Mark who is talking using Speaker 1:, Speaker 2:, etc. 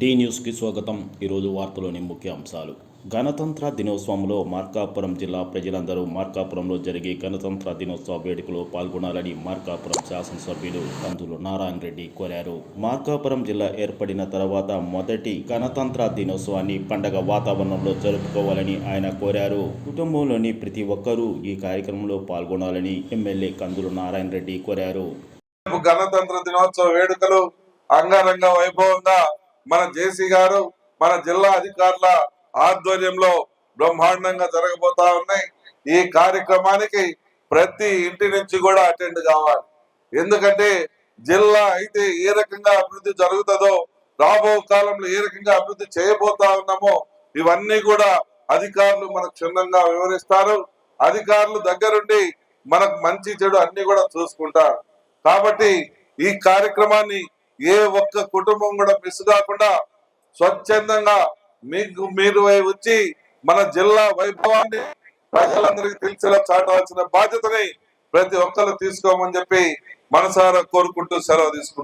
Speaker 1: D న్యూస్కి స్వాగతం. ఈరోజు వార్తలోని ముఖ్య అంశాలు. గణతంత్ర దినోత్సవంలో మార్కాపురం జిల్లా ప్రజలందరూ మార్కాపురంలో జరిగే గణతంత్ర దినోత్సవ వేడుకలో పాల్గొనాలని మార్కాపురం శాసనసభ్యులు కందులు నారాయణ రెడ్డి కోరారు. మార్కాపురం జిల్లా ఏర్పడిన తర్వాత మొదటి గణతంత్ర దినోత్సవాన్ని పండగ వాతావరణంలో జరుపుకోవాలని ఆయన కోరారు. కుటుంబంలోని ప్రతి ఒక్కరూ ఈ కార్యక్రమంలో పాల్గొనాలని ఎమ్మెల్యే కందులు నారాయణ రెడ్డి కోరారు.
Speaker 2: గణతంత్ర దినోత్సవ వేడుకలు అంగరంగ వైభవంగా మన జేసీ గారు మన జిల్లా అధికారుల ఆధ్వర్యంలో బ్రహ్మాండంగా జరగబోతా ఉన్నాయి. ఈ కార్యక్రమానికి ప్రతి ఇంటి నుంచి కూడా అటెండ్ కావాలి. ఎందుకంటే జిల్లా అయితే ఏ రకంగా అభివృద్ధి జరుగుతుందో రాబో కాలంలో ఏ రకంగా అభివృద్ధి చేయబోతా ఉన్నామో ఇవన్నీ కూడా అధికారులు మనకు క్షుణ్ణంగా వివరిస్తారు. అధికారులు దగ్గరుండి మనకు మంచి చెడు అన్ని కూడా చూసుకుంటారు. కాబట్టి ఈ కార్యక్రమాన్ని ఏ ఒక్క కుటుంబం కూడా మిస్ కాకుండా స్వచ్ఛందంగా మీకు మీరు వచ్చి మన జిల్లా వైభవాన్ని ప్రజలందరికీ తెలిసేలా చాటాల్సిన బాధ్యతని ప్రతి ఒక్కరు తీసుకోమని చెప్పి మనసారా కోరుకుంటూ సెలవు తీసుకుంటాం